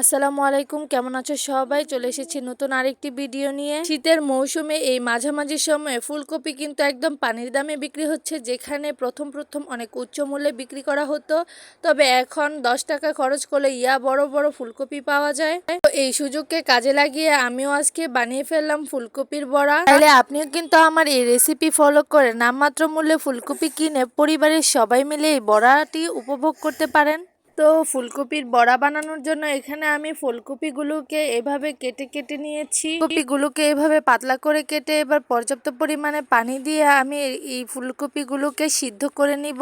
আসসালামু আলাইকুম, কেমন আছো সবাই? চলে এসেছি নতুন আরেকটি ভিডিও নিয়ে। শীতের মৌসুমে এই মাঝামাঝি সময়ে ফুলকপি কিন্তু একদম পানির দামে বিক্রি হচ্ছে, যেখানে প্রথম প্রথম অনেক উচ্চ মূল্যে বিক্রি করা হতো। তবে এখন দশ টাকা খরচ করলে ইয়া বড় বড় ফুলকপি পাওয়া যায়। তো এই সুযোগকে কাজে লাগিয়ে আমিও আজকে বানিয়ে ফেললাম ফুলকপির বড়া। তাহলে আপনিও কিন্তু আমার এই রেসিপি ফলো করে নামমাত্র মূল্যে ফুলকপি কিনে পরিবারের সবাই মিলে এই বড়াটি উপভোগ করতে পারেন। তো ফুলকপির বড়া বানানোর জন্য এখানে আমি ফুলকপিগুলোকে এভাবে কেটে কেটে নিয়েছি। কপিগুলোকে এভাবে পাতলা করে কেটে এবার পর্যাপ্ত পরিমাণে পানি দিয়ে আমি এই ফুলকপিগুলোকে সিদ্ধ করে নিব।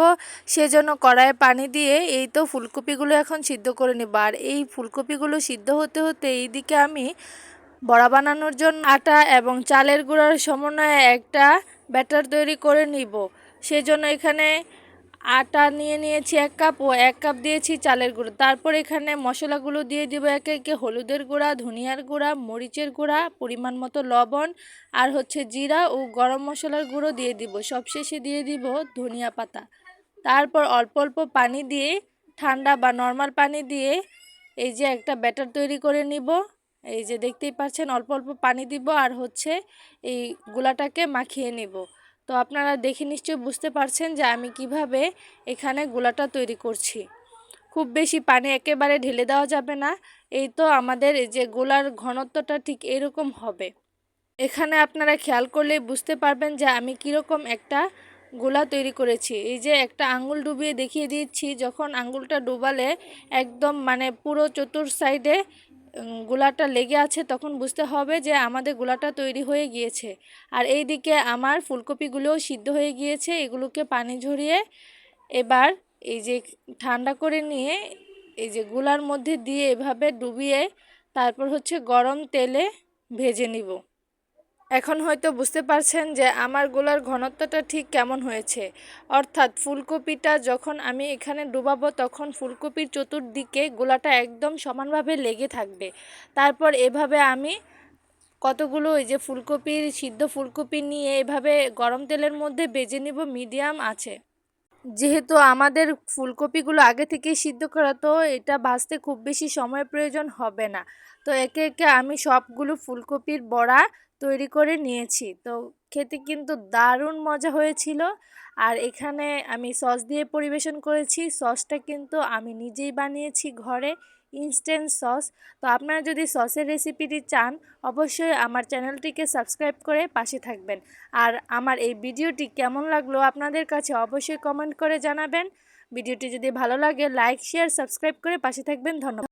সেজন্য কড়াইয়ে পানি দিয়ে এই তো ফুলকপিগুলো এখন সিদ্ধ করে নিব। আর এই ফুলকপিগুলো সিদ্ধ হতে হতে এইদিকে আমি বড়া বানানোর জন্য আটা এবং চালের গুঁড়ার সমন্বয়ে একটা ব্যাটার তৈরি করে নিব। সেজন্য এখানে আটা নিয়ে নিয়েছি এক কাপ, ও এক কাপ দিয়েছি চালের গুঁড়ো। তারপর এখানে মশলাগুলো দিয়ে দিব একে একে হলুদের গুঁড়া, ধনিয়ার গুঁড়া, মরিচের গুঁড়া, পরিমাণ মতো লবণ আর হচ্ছে জিরা ও গরম মশলার গুঁড়ো দিয়ে দিব। সবশেষে দিয়ে দিব ধনিয়া পাতা। তারপর অল্প অল্প পানি দিয়ে, ঠান্ডা বা নর্মাল পানি দিয়ে এই যে একটা ব্যাটার তৈরি করে নিব। এই যে দেখতেই পাচ্ছেন অল্প অল্প পানি দিব আর হচ্ছে এই গুলাটাকে মাখিয়ে নিব। তো আপনারা দেখে নিশ্চয়ই বুঝতে পারছেন যে আমি কীভাবে এখানে গোলাটা তৈরি করছি। খুব বেশি পানি একেবারে ঢেলে দেওয়া যাবে না, এই তো আমাদের যে গোলার ঘনত্বটা ঠিক এরকম হবে। এখানে আপনারা খেয়াল করলেই বুঝতে পারবেন যে আমি কীরকম একটা গোলা তৈরি করেছি। এই যে একটা আঙ্গুল ডুবিয়ে দেখিয়ে দিচ্ছি, যখন আঙ্গুলটা ডুবালে একদম মানে পুরো চতুর সাইডে গোলাটা লেগে আছে তখন বুঝতে হবে যে আমাদের গোলাটা তৈরি হয়ে গিয়েছে। আর এই দিকে আমার ফুলকপিগুলোও সিদ্ধ হয়ে গিয়েছে, এগুলোকে পানি ঝরিয়ে এবার এই যে ঠান্ডা করে নিয়ে এই যে গোলার মধ্যে দিয়ে এভাবে ডুবিয়ে তারপর হচ্ছে গরম তেলে ভেজে নিব। এখন হয়তো বুঝতে পারছেন যে আমার গোলার ঘনত্বটা ঠিক কেমন হয়েছে। অর্থাৎ ফুলকপিটা যখন আমি এখানে ডুবাবো, তখন ফুলকপির চতুর্দিকে গোলাটা একদম সমানভাবে লেগে থাকবে। তারপর এভাবে আমি কতগুলো ওই যে ফুলকপির, সিদ্ধ ফুলকপি নিয়ে এভাবে গরম তেলের মধ্যে বেজে নিব মিডিয়াম আছে। যেহেতু আমাদের ফুলকপিগুলো আগে থেকেই সিদ্ধ করা, তো এটা ভাজতে খুব বেশি সময় প্রয়োজন হবে না। তো একে একে আমি সবগুলো ফুলকপির বড়া তৈরি করে নিয়েছি। তো খেতে কিন্তু দারুণ মজা হয়েছিল। আর এখানে আমি সস দিয়ে পরিবেশন করেছি। সসটা কিন্তু আমি নিজেই বানিয়েছি ঘরে ইনস্ট্যান্ট সস। তো আপনারা যদি সসের রেসিপিটি চান, অবশ্যই আমার চ্যানেলটিকে সাবস্ক্রাইব করে পাশে থাকবেন। আর আমার এই ভিডিওটি কেমন লাগল আপনাদের কাছে অবশ্যই কমেন্ট করে জানাবেন। ভিডিওটি যদি ভালো লাগে লাইক শেয়ার সাবস্ক্রাইব করে পাশে থাকবেন। ধন্যবাদ।